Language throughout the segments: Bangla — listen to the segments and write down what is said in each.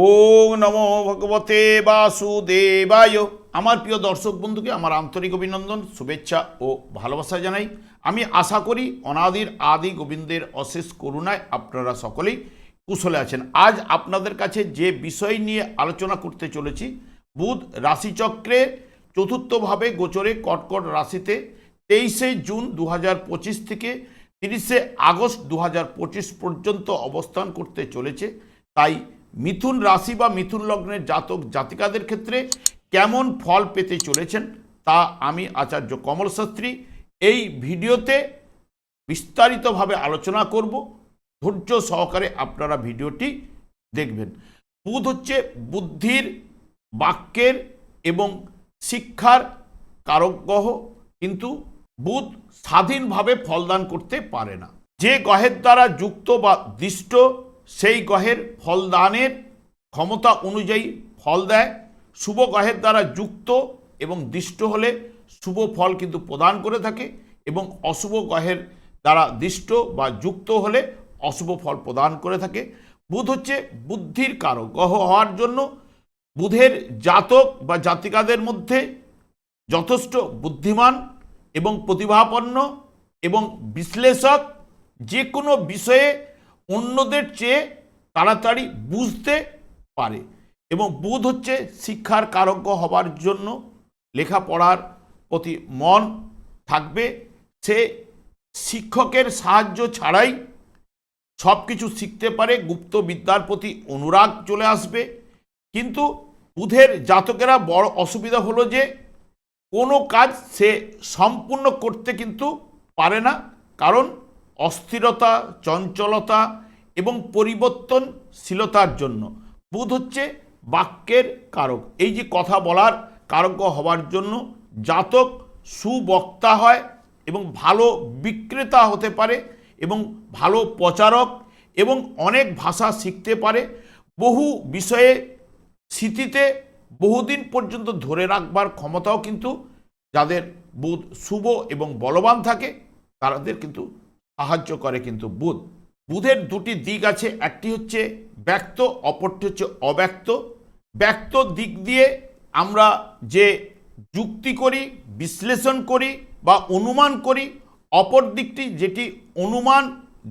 ওম নমো ভগবতে বাসুদেবায়। আমার প্রিয় দর্শক বন্ধুকে আমার আন্তরিক অভিনন্দন, শুভেচ্ছা ও ভালোবাসা জানাই। আমি আশা করি অনাদির আদি গোবিন্দের অশেষ করুণায় আপনারা সকলেই কুশলে আছেন। আজ আপনাদের কাছে যে বিষয় নিয়ে আলোচনা করতে চলেছি, বুধ রাশিচক্রে চতুর্থভাবে গোচরে কটকট রাশিতে তেইশে জুন দু পঁচিশ থেকে তিরিশে আগস্ট দু হাজার পঁচিশ পর্যন্ত অবস্থান করতে চলেছে। তাই মিথুন রাশি বা মিথুন লগ্নের জাতক জাতিকাদের ক্ষেত্রে কেমন ফল পেতে চলেছেন তা আমি আচার্য কমল শাস্ত্রী এই ভিডিওতে বিস্তারিতভাবে আলোচনা করব। ধৈর্য সহকারে আপনারা ভিডিওটি দেখবেন। বুধ হচ্ছে বুদ্ধির, বাক্যের এবং শিক্ষার কারক গ্রহ। কিন্তু বুধ স্বাধীনভাবে ফলদান করতে পারে না। যে গ্রহের দ্বারা যুক্ত বা দৃষ্ট সেই গ্রহের ফলদানের ক্ষমতা অনুযায়ী ফল দেয়। শুভ গ্রহের দ্বারা যুক্ত এবং দৃষ্ট হলে শুভ ফল কিন্তু প্রদান করে থাকে এবং অশুভ গ্রহের দ্বারা দৃষ্ট বা যুক্ত হলে অশুভ ফল প্রদান করে থাকে। বুধ হচ্ছে বুদ্ধির কারক। গ্রহ হওয়ার জন্য বুধের জাতক বা জাতিকাদের মধ্যে যথেষ্ট বুদ্ধিমান এবং প্রতিভাপন্ন এবং বিশ্লেষক। যে কোনো বিষয়ে অন্যদের চেয়ে তাড়াতাড়ি বুঝতে পারে এবং বুধ হচ্ছে শিক্ষার কারজ্ঞ হবার জন্য লেখাপড়ার প্রতি মন থাকবে। সে শিক্ষকের সাহায্য ছাড়াই সব কিছু শিখতে পারে, গুপ্ত বিদ্যার প্রতি অনুরাগ চলে আসবে। কিন্তু বুধের জাতকেরা বড় অসুবিধা হলো যে কোনো কাজ সে সম্পূর্ণ করতে কিন্তু পারে না। কারণ অস্থিরতা, চঞ্চলতা এবং পরিবর্তনশীলতার জন্য। বুধ হচ্ছে বাক্যের কারক। এই যে কথা বলার কারক হওয়ার জন্য জাতক সুবক্তা হয় এবং ভালো বিক্রেতা হতে পারে এবং ভালো প্রচারক এবং অনেক ভাষা শিখতে পারে। বহু বিষয়ে স্মৃতিতে বহুদিন পর্যন্ত ধরে রাখবার ক্ষমতাও কিন্তু যাদের বুধ শুভ এবং বলবান থাকে, তাদের কিন্তু সাহায্য করে কিন্তু বুধ। বুধের দুটি দিক আছে, একটি হচ্ছে ব্যক্ত, অপরটি হচ্ছে অব্যক্ত। ব্যক্ত দিক দিয়ে আমরা যে যুক্তি করি, বিশ্লেষণ করি বা অনুমান করি, অপর দিকটি যেটি অনুমান,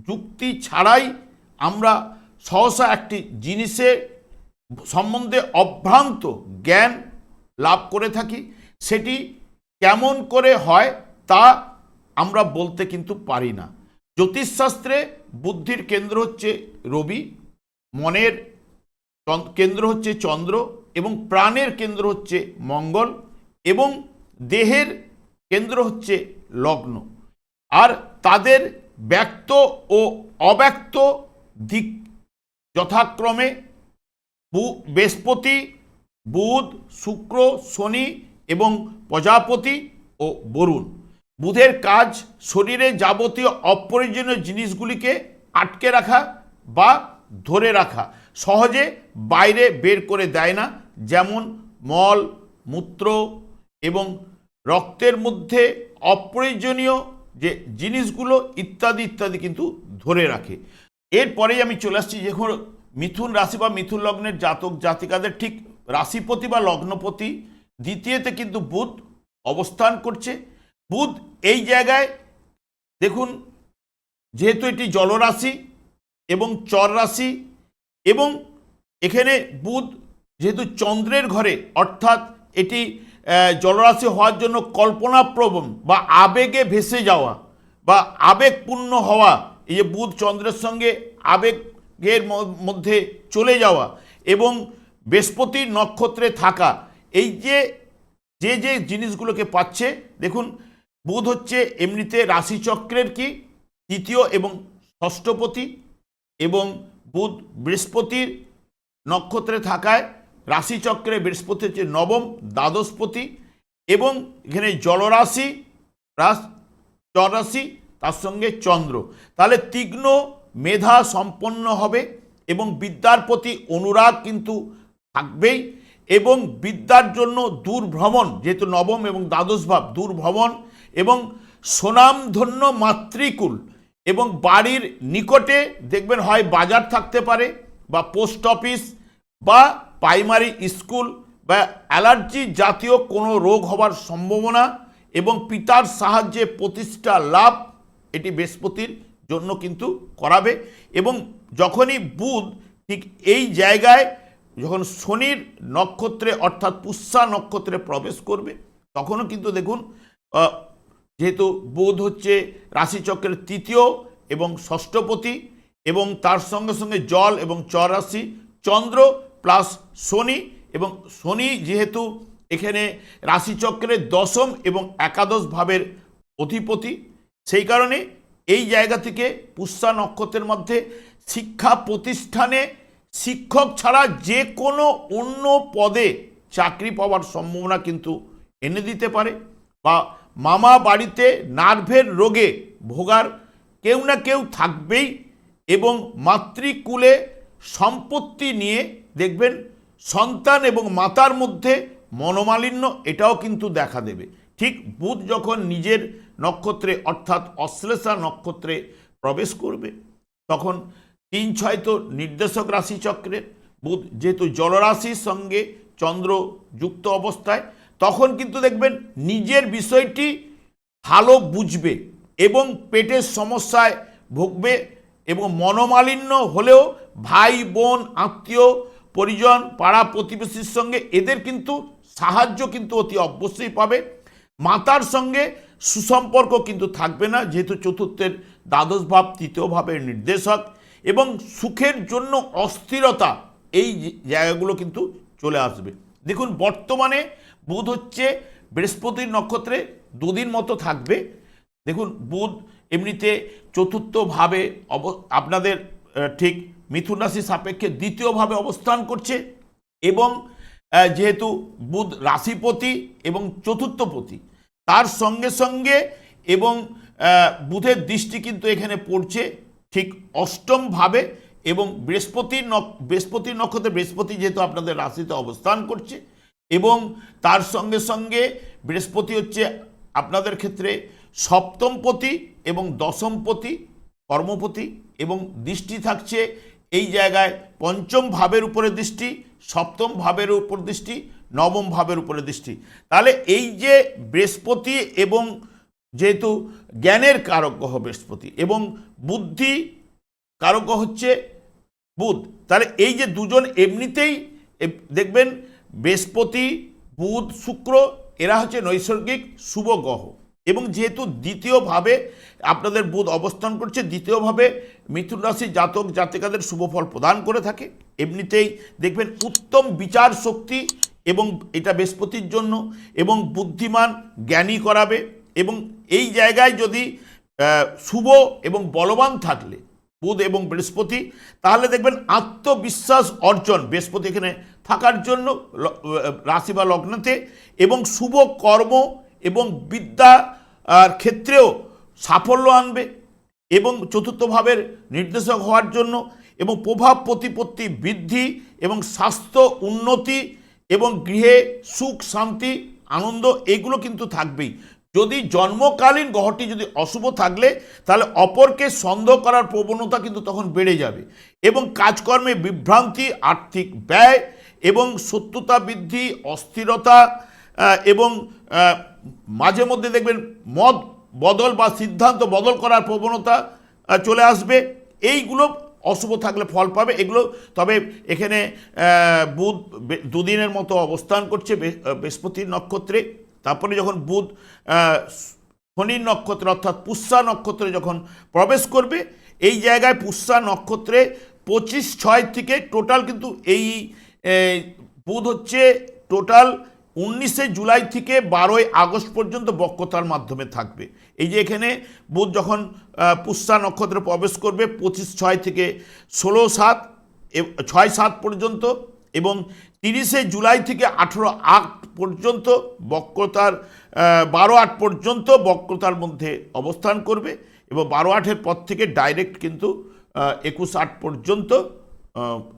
যুক্তি ছাড়াই আমরা সহসা একটি জিনিসের সম্বন্ধে অভ্রান্ত জ্ঞান লাভ করে থাকি। সেটি কেমন করে হয় তা আমরা বলতে কিন্তু পারি না। জ্যোতিষশাস্ত্রে বুদ্ধির কেন্দ্র হচ্ছে রবি, মনের কেন্দ্র হচ্ছে চন্দ্র এবং প্রাণের কেন্দ্র হচ্ছে মঙ্গল এবং দেহের কেন্দ্র হচ্ছে লগ্ন। আর তাদের ব্যক্ত ও অব্যক্ত দিক যথাক্রমে বৃহস্পতি, বুধ, শুক্র, শনি এবং প্রজাপতি ও বরুণ। বুধের কাজ শরীরে যাবতীয় অপ্রয়োজনীয় জিনিসগুলিকে আটকে রাখা বা ধরে রাখা। সহজে বাইরে বের করে দেয় না, যেমন মল, মূত্র এবং রক্তের মধ্যে অপ্রয়োজনীয় যে জিনিসগুলো ইত্যাদি ইত্যাদি কিন্তু ধরে রাখে। এরপরেই আমি চলে আসছি যখন মিথুন রাশি বা মিথুন লগ্নের জাতক জাতিকাদের ঠিক রাশিপতি বা লগ্নপতি দ্বিতীয়তে কিন্তু বুধ অবস্থান করছে। বুধ এই জায়গায়, দেখুন, যেহেতু এটি জলরাশি এবং চর রাশি এবং এখানে বুধ যেহেতু চন্দ্রের ঘরে, অর্থাৎ এটি জলরাশি হওয়ার জন্য কল্পনাপ্রবণ বা আবেগে ভেসে যাওয়া বা আবেগপূর্ণ হওয়া, এই যে বুধ চন্দ্রের সঙ্গে আবেগের মধ্যে চলে যাওয়া এবং বৃহস্পতির নক্ষত্রে থাকা, এই যে যে যে জিনিসগুলোকে পাচ্ছে, দেখুন বুধ হচ্ছে এমনিতে রাশিচক্রের কি? তৃতীয় এবং ষষ্ঠপতি এবং বুধ বৃহস্পতির নক্ষত্রে থাকায় রাশিচক্রে বৃহস্পতি হচ্ছে নবম, দ্বাদশপতি এবং এখানে জলরাশি রাস জলরাশি তার সঙ্গে চন্দ্র। তাহলে তীক্ষ্ণ মেধা সম্পন্ন হবে এবং বিদ্যার প্রতি অনুরাগ কিন্তু থাকবেই এবং বিদ্যার জন্য দূর ভ্রমণ যেহেতু নবম এবং দ্বাদশ ভাব দূর ভ্রমণ এবং সুনামধন্য মাতৃকুল এবং বাড়ির নিকটে দেখবেন হয় বাজার থাকতে পারে বা পোস্ট অফিস বা প্রাইমারি স্কুল বা অ্যালার্জি জাতীয় কোনো রোগ হবার সম্ভাবনা এবং পিতার সাহায্যে প্রতিষ্ঠা লাভ এটি বৃহস্পতির জন্য কিন্তু করাবে এবং যখনই বুধ ঠিক এই জায়গায় যখন শনির নক্ষত্রে অর্থাৎ পুষ্যা নক্ষত্রে প্রবেশ করবে, তখনও কিন্তু দেখুন যেহেতু বুধ হচ্ছে রাশিচক্রের তৃতীয় এবং ষষ্ঠপতি এবং তার সঙ্গে সঙ্গে জল এবং চরাশি চন্দ্র প্লাস শনি এবং শনি যেহেতু এখানে রাশিচক্রের দশম এবং একাদশ ভাবের অধিপতি, সেই কারণে এই জায়গা থেকে পুষ্যা নক্ষত্রের মধ্যে শিক্ষা প্রতিষ্ঠানে শিক্ষক ছাড়া যে কোনো অন্য পদে চাকরি পাওয়ার সম্ভাবনা কিন্তু এনে দিতে পারে বা মামা বাড়িতে নার্ভের রোগে ভোগার কেউ না কেউ থাকবেই এবং মাতৃকুলে সম্পত্তি নিয়ে দেখবেন সন্তান এবং মাতার মধ্যে মনোমালিন্য এটাও কিন্তু দেখা দেবে। ঠিক বুধ যখন নিজের নক্ষত্রে অর্থাৎ অশ্লেষা নক্ষত্রে প্রবেশ করবে, তখন তিন ছয় তো নির্দেশক রাশি চক্রের, বুধ যেহেতু জলরাশির সঙ্গে চন্দ্র যুক্ত অবস্থায় তখন কিন্তু দেখবেন নিজের বিষয়টি ভালো বুঝবে এবং পেটের সমস্যায় ভুগবে এবং মনোমালিন্য হলেও ভাই, বোন, আত্মীয়, পরিজন, পাড়া প্রতিবেশীর সঙ্গে এদের কিন্তু সাহায্য কিন্তু অতি অবশ্যই পাবে। মাতার সঙ্গে সুসম্পর্ক কিন্তু থাকবে না, যেহেতু চতুর্থের দ্বাদশ ভাব, তৃতীয় ভাবের নির্দেশক এবং সুখের জন্য অস্থিরতা এই জায়গাগুলো কিন্তু চলে আসবে। দেখুন, বর্তমানে বুধ হচ্ছে বৃহস্পতির নক্ষত্রে দুদিন মতো থাকবে। দেখুন, বুধ এমনিতে চতুর্থভাবে অব, আপনাদের ঠিক মিথুন রাশি সাপেক্ষে দ্বিতীয়ভাবে অবস্থান করছে এবং যেহেতু বুধ রাশিপতি এবং চতুর্থপতি, তার সঙ্গে সঙ্গে এবং বুধের দৃষ্টি কিন্তু এখানে পড়ছে ঠিক অষ্টম ভাবে এবং বৃহস্পতির নক- বৃহস্পতির নক্ষত্রে, বৃহস্পতি যেহেতু আপনাদের রাশিতে অবস্থান করছে, এবং তার সঙ্গে সঙ্গে বৃহস্পতি হচ্ছে আপনাদের ক্ষেত্রে সপ্তমপতি এবং দশমপতি, কর্মপতি, এবং দৃষ্টি থাকছে এই জায়গায় পঞ্চম ভাবের উপরে দৃষ্টি, সপ্তম ভাবের উপর দৃষ্টি, নবম ভাবের উপরে দৃষ্টি। তাহলে এই যে বৃহস্পতি এবং যেহেতু জ্ঞানের কারক গ্রহ বৃহস্পতি এবং বুদ্ধি কারক হচ্ছে বুধ। তাহলে এই যে দুজন এমনিতেই দেখবেন বৃহস্পতি, বুধ, শুক্র, এরা হচ্ছে নৈসর্গিক শুভ গ্রহ। এবং যেহেতু দ্বিতীয়ভাবে আপনাদের বুধ অবস্থান করছে, দ্বিতীয়ভাবে মিথুন রাশি জাতক জাতিকাদের শুভ ফল প্রদান করে থাকে। এমনিতেই দেখবেন উত্তম বিচার শক্তি এবং এটা বৃহস্পতির জন্য এবং বুদ্ধিমান, জ্ঞানী করাবে এবং এই জায়গায় যদি শুভ এবং বলবান থাকলে বুধ এবং বৃহস্পতি, তাহলে দেখবেন আত্মবিশ্বাস অর্জন, বৃহস্পতি এখানে থাকার জন্য রাশি বা লগ্নতে, এবং শুভ কর্ম এবং বিদ্যা ক্ষেত্রেও সাফল্য আনবে এবং চতুর্থ ভাবের নির্দেশক হওয়ার জন্য, এবং প্রভাব প্রতিপত্তি বৃদ্ধি এবং স্বাস্থ্য উন্নতি এবং গৃহে সুখ, শান্তি, আনন্দ, এগুলো কিন্তু থাকবেই। যদি জন্মকালীন গ্রহটি যদি অশুভ থাকলে, তাহলে অপরকে সন্দেহ করার প্রবণতা কিন্তু তখন বেড়ে যাবে। এবং কাজকর্মে বিভ্রান্তি, আর্থিক ব্যয় এবং সত্যতা বৃদ্ধি, অস্থিরতা এবং মাঝে মধ্যে দেখবেন মত বদল বা সিদ্ধান্ত বদল করার প্রবণতা চলে আসবে। এইগুলো অশুভ থাকলে ফল পাবে। এগুলো তবে এখানে বুধ দুদিনের মতো অবস্থান করছে বৃহস্পতির নক্ষত্রে। তারপরে যখন বুধ শনির নক্ষত্রে অর্থাৎ পুষ্যা নক্ষত্রে যখন প্রবেশ করবে, এই জায়গায় পুষ্যা নক্ষত্রে পঁচিশ ছয় থেকে টোটাল কিন্তু এই বুধ হচ্ছে টোটাল উনিশে জুলাই থেকে বারোই আগস্ট পর্যন্ত বক্রতার মাধ্যমে থাকবে। এই যে এখানে বুধ যখন পুষ্যা নক্ষত্রে প্রবেশ করবে পঁচিশ ছয় থেকে ষোলো সাত ছয় সাত পর্যন্ত এবং তিরিশে জুলাই থেকে আঠেরো আট পর্যন্ত বক্রতার বারো আট পর্যন্ত বক্রতার মধ্যে অবস্থান করবে এবং বারো আটের পর থেকে ডাইরেক্ট কিন্তু একুশ আট পর্যন্ত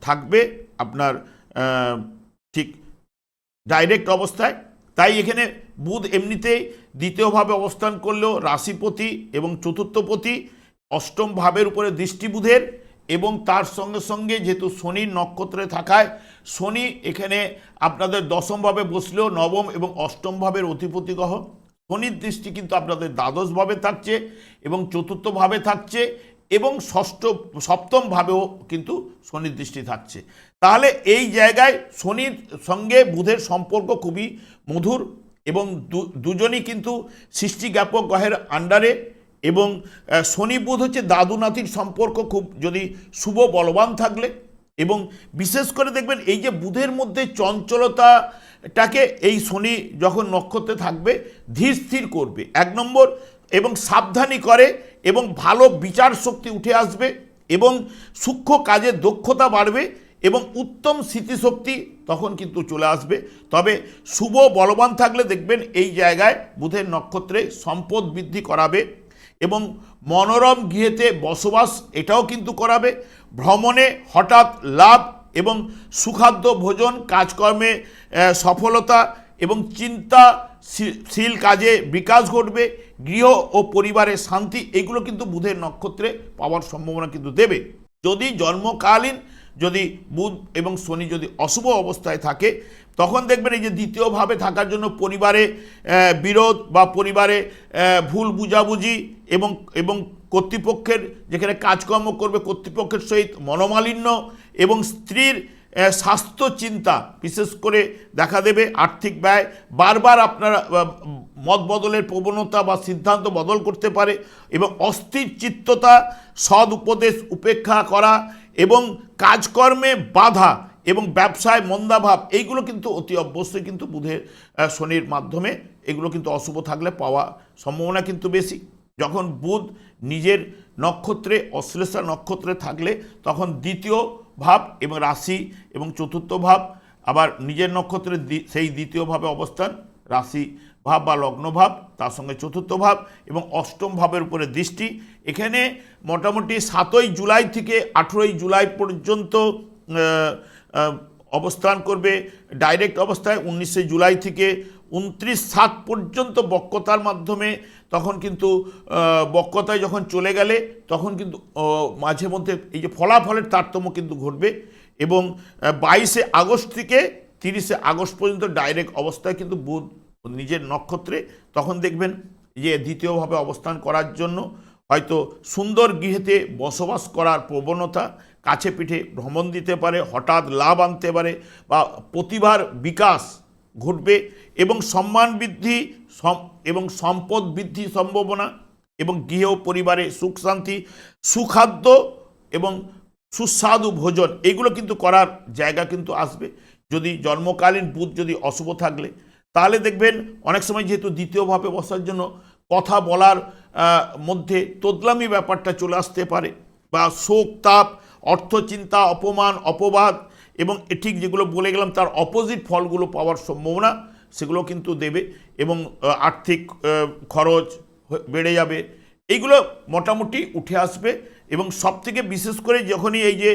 থাকবে আপনার ঠিক ডাইরেক্ট অবস্থায়। তাই এখানে বুধ এমনিতেই দ্বিতীয়ভাবে অবস্থান করলেও রাশিপতি এবং চতুর্থপতি অষ্টম ভাবের উপরে দৃষ্টি বুধের এবং তার সঙ্গে সঙ্গে যেহেতু শনির নক্ষত্রে থাকায়, শনি এখানে আপনাদের দশমভাবে বসলেও নবম এবং অষ্টম ভাবের অধিপতি গ্রহ। শনির দৃষ্টি কিন্তু আপনাদের দ্বাদশভাবে থাকছে এবং চতুর্থভাবে থাকছে এবং ষষ্ঠ সপ্তমভাবেও কিন্তু শনির দৃষ্টি থাকছে। তাহলে এই জায়গায় শনির সঙ্গে বুধের সম্পর্ক খুবই মধুর এবং দুজনই কিন্তু সৃষ্টিজ্ঞাপক গ্রহের আন্ডারে এবং শনি বুধ হচ্ছে দাদু নাতির সম্পর্ক খুব যদি শুভ বলবান থাকলে। এবং বিশেষ করে দেখবেন এই যে বুধের মধ্যে চঞ্চলতাটাকে এই শনি যখন নক্ষত্রে থাকবে, ধীর স্থির করবে। এক নম্বর, এবং সাবধানী করে, এবং ভালো বিচার শক্তি উঠে আসবে, এবং সূক্ষ্ম কাজের দক্ষতা বাড়বে, এবং উত্তম স্মৃতিশক্তি তখন কিন্তু চলে আসবে। তবে শুভ বলবান থাকলে দেখবেন এই জায়গায় বুধের নক্ষত্রে সম্পদ বৃদ্ধি করাবে। এবং মনোরম গৃহেতে বসবাস এটাও কিন্তু করাবে। ভ্রমণে হঠাৎ লাভ এবং সুখাদ্য ভোজন, কাজকর্মে সফলতা এবং চিন্তা শীল কাজে বিকাশ ঘটবে। গৃহ ও পরিবারের শান্তি, এগুলো কিন্তু বুধের নক্ষত্রে পাওয়ার সম্ভাবনা কিন্তু দেবে। যদি জন্মকালীন, যদি বুধ এবং শনি যদি অশুভ অবস্থায় থাকে তখন দেখবেন এই যে দ্বিতীয়ভাবে থাকার জন্য পরিবারে বিরোধ বা পরিবারে ভুল বুঝাবুঝি এবং এবং কর্তৃপক্ষের যেখানে কাজকর্ম করবে কর্তৃপক্ষের সহিত মনোমালিন্য এবং স্ত্রীর স্বাস্থ্য চিন্তা, বিশেষ করে দেখা দেবে আর্থিক ব্যয়, বারবার আপনারা মত বদলের প্রবণতা বা সিদ্ধান্ত বদল করতে পারে এবং অস্থির চিত্ততা, সদ উপদেশ উপেক্ষা করা এবং কাজকর্মে বাধা এবং ব্যবসায় মন্দাভাব এইগুলো কিন্তু অতি অবশ্যই কিন্তু বুধের শনির মাধ্যমে। এগুলো কিন্তু অশুভ থাকলে পাওয়া সম্ভাবনা কিন্তু বেশি। যখন বুধ নিজের নক্ষত্রে, অশ্লেষা নক্ষত্রে থাকলে, তখন দ্বিতীয় ভাব এবং রাশি এবং চতুর্থ ভাব, আবার নিজের নক্ষত্রের সেই দ্বিতীয় ভাবে অবস্থান, রাশি ভাব বা লগ্নভাব তার সঙ্গে চতুর্থ ভাব এবং অষ্টম ভাবের উপরে দৃষ্টি। এখানে মোটামুটি সাতই জুলাই থেকে আঠেরোই জুলাই পর্যন্ত অবস্থান করবে। ডাইরেক্ট অবস্থায় উনিশে জুলাই থেকে উনত্রিশ সাত পর্যন্ত বক্রতার মাধ্যমে তখন কিন্তু আহ, বক্রতায় যখন চলে গেলে তখন কিন্তু মাঝে মধ্যে এই যে ফলাফলের তারতম্য কিন্তু ঘটবে এবং বাইশে আগস্ট থেকে তিরিশে আগস্ট পর্যন্ত ডাইরেক্ট অবস্থায় কিন্তু বুধ নিজের নক্ষত্রে তখন দেখবেন যে দ্বিতীয়ভাবে অবস্থান করার জন্য হয়তো সুন্দর গৃহেতে বসবাস করার প্রবণতা কাছে পিঠে ভ্রমণ দিতে পারে, হঠাৎ লাভ আনতে পারে বা প্রতিভার বিকাশ ঘটবে এবং সম্মান বৃদ্ধি এবং সম্পদ বৃদ্ধি সম্ভাবনা এবং গৃহ পরিবারে সুখ শান্তি, সুখাদ্য এবং সুস্বাদু ভোজন, এগুলো কিন্তু করার জায়গা কিন্তু আসবে। যদি জন্মকালীন বুধ যদি অশুভ থাকলে, তাহলে দেখবেন অনেক সময় যেহেতু দ্বিতীয়ভাবে বসার জন্য কথা বলার মধ্যে তোদলামি ব্যাপারটা চলে আসতে পারে বা শোক তাপ অর্থচিন্তা, অপমান, অপবাদ এবং ঠিক যেগুলো বলে গেলাম তার অপোজিট ফলগুলো পাওয়ার সম্ভাবনা সেগুলো কিন্তু দেবে এবং আর্থিক খরচ বেড়ে যাবে। এইগুলো মোটামুটি উঠে আসবে এবং সব থেকে বিশেষ করে যখনই এই যে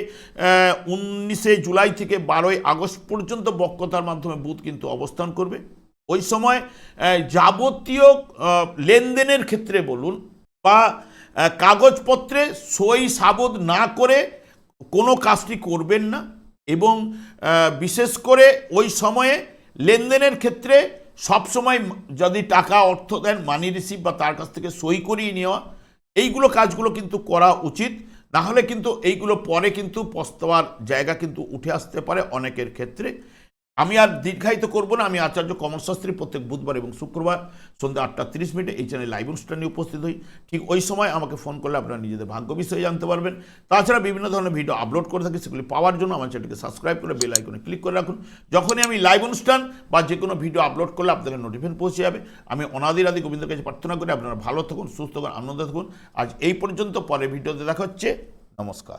উনিশে জুলাই থেকে বারোই আগস্ট পর্যন্ত বক্রতার মাধ্যমে বুধ কিন্তু অবস্থান করবে। ওই সময় যাবতীয় লেনদেনের ক্ষেত্রে বলুন বা কাগজপত্রে সই সাবদ না করে কোনো কাজটি করবেন না এবং বিশেষ করে ওই সময়ে লেনদেনের ক্ষেত্রে সবসময় যদি টাকা অর্থ দেন মানি রিসিভ বা তার কাছ থেকে সই করিয়ে নেওয়া, এইগুলো কাজগুলো কিন্তু করা উচিত। নাহলে কিন্তু এইগুলো পরে কিন্তু পস্তাবার জায়গা কিন্তু উঠে আসতে পারে অনেকের ক্ষেত্রে। আমি আর দীর্ঘায়িত করব না, আমি আচার্য কমল শাস্ত্রী প্রত্যেক বুধবার এবং শুক্রবার সন্ধ্যা আটটা তিরিশ মিনিটে এই চ্যানেল লাইভ অনুষ্ঠানে উপস্থিত হই। ঠিক ওই সময় আমাকে ফোন করলে আপনারা নিজেদের ভাগ্য বিষয়ে জানতে পারবেন। তাছাড়া বিভিন্ন ধরনের ভিডিও আপলোড করে থাকি, সেগুলি পাওয়ার জন্য আমার চ্যানেলকে সাবস্ক্রাইব করে বেল আইকনে ক্লিক করে রাখুন। যখনই আমি লাইভ অনুষ্ঠান বা যে কোনো ভিডিও আপলোড করলে আপনাদের নোটিফিকেশন পৌঁছে যাবে। আমি অনাদির আদি গোবিন্দের কাছে প্রার্থনা করি, আপনারা ভালো থাকুন, সুস্থ থাকুন, আনন্দ থাকুন। আজ এই পর্যন্ত পরে ভিডিওতে দেখা হচ্ছে। নমস্কার।